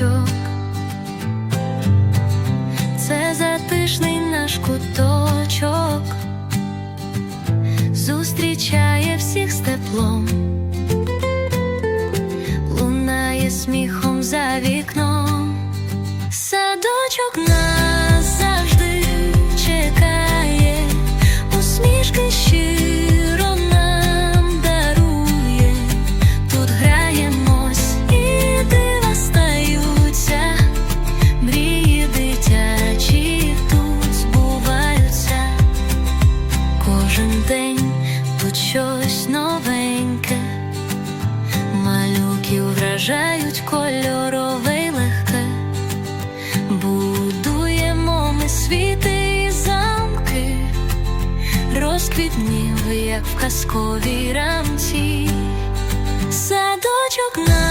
куточок, це затишний наш куточок, зустрічає всіх з теплом, лунає сміхом за вікном. Щось новеньке, малюків вражають кольорове легке, будуємо ми світи і замки, розквітнів, як в казковій рамці. Садочок нас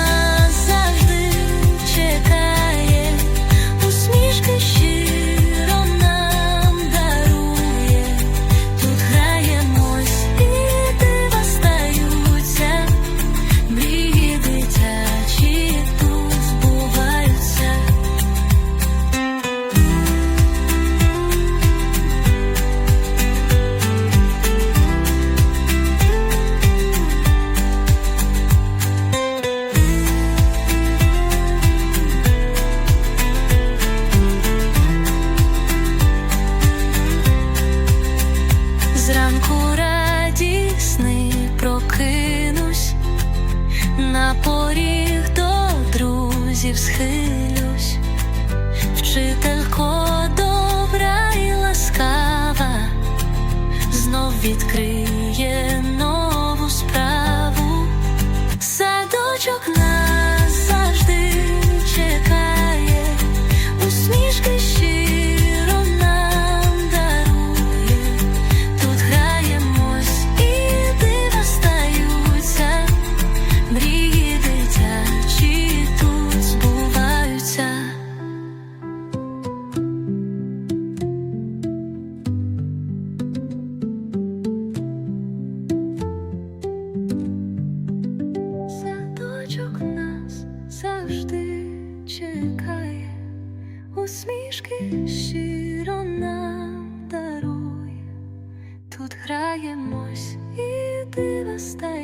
на поріг до друзів схилюсь, вчителько добра і ласкава, знов відкриє усмішки щиро нам даруй, Тут граємось і дива стаються,